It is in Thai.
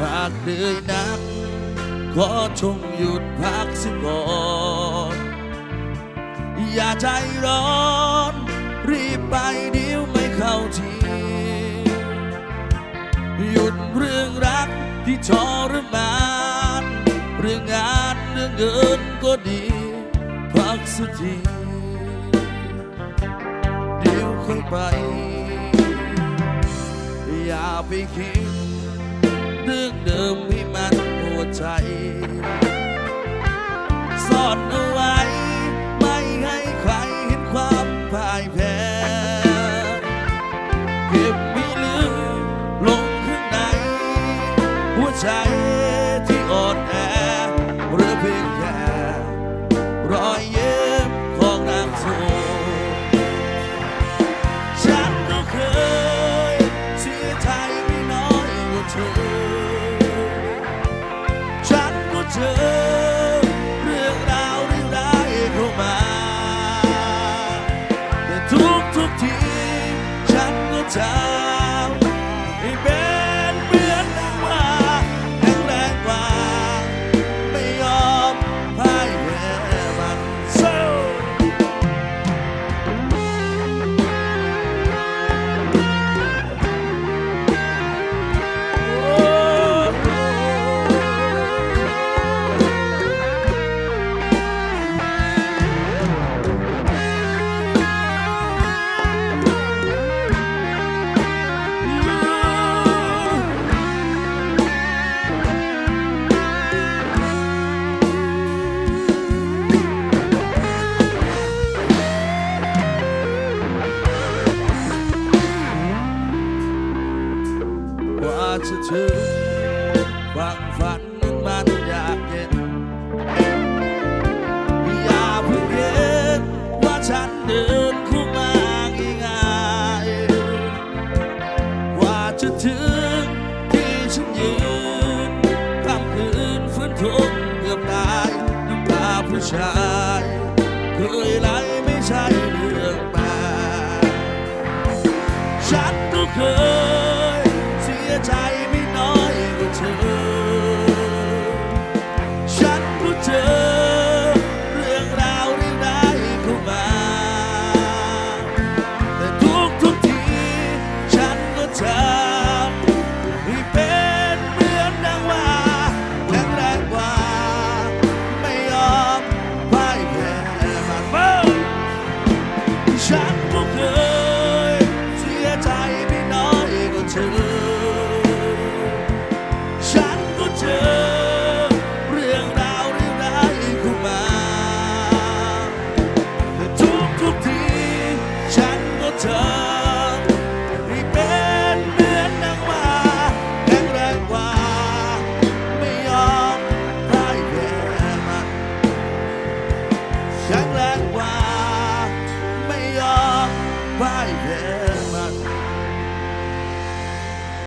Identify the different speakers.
Speaker 1: หากเหนื่อยนักขอจงหยุดพักสิก่อนอย่าใจร้อน รีบไปเดี๋ยวไม่เข้าทีหยุดเรื่องรักที่ทรมาน เรื่องงานเรื่องเงินก็ดี พักสักทีเดี๋ยวค่อยไป อย่าไปคิด รื่องเดิมให้มันปวใจซ่อนเอาไว้ ไม่ให้ใครเห็นความพ่ายแพ้เก็บไม่ลืมลงข้างใน หัวใจที่อ่อนแอเหรือเพียงแค่รอยเย็บของนางโซฉันก็เคยเสียใจไม่น้อยกว่าเธอ จะถึงฟังฝันมันอยากเย็นอย่าเพิ่งเห็นว่าฉันเดินเข้มาง่ายๆกว่าจะถึงที่ฉันยืนกลางคืนฝืนทนเกือบตายน้ำตาผู้ชายเคยไหลไม่ใช่เรื่องแปลกฉันก็เคย เธอ ฉันก็เจอ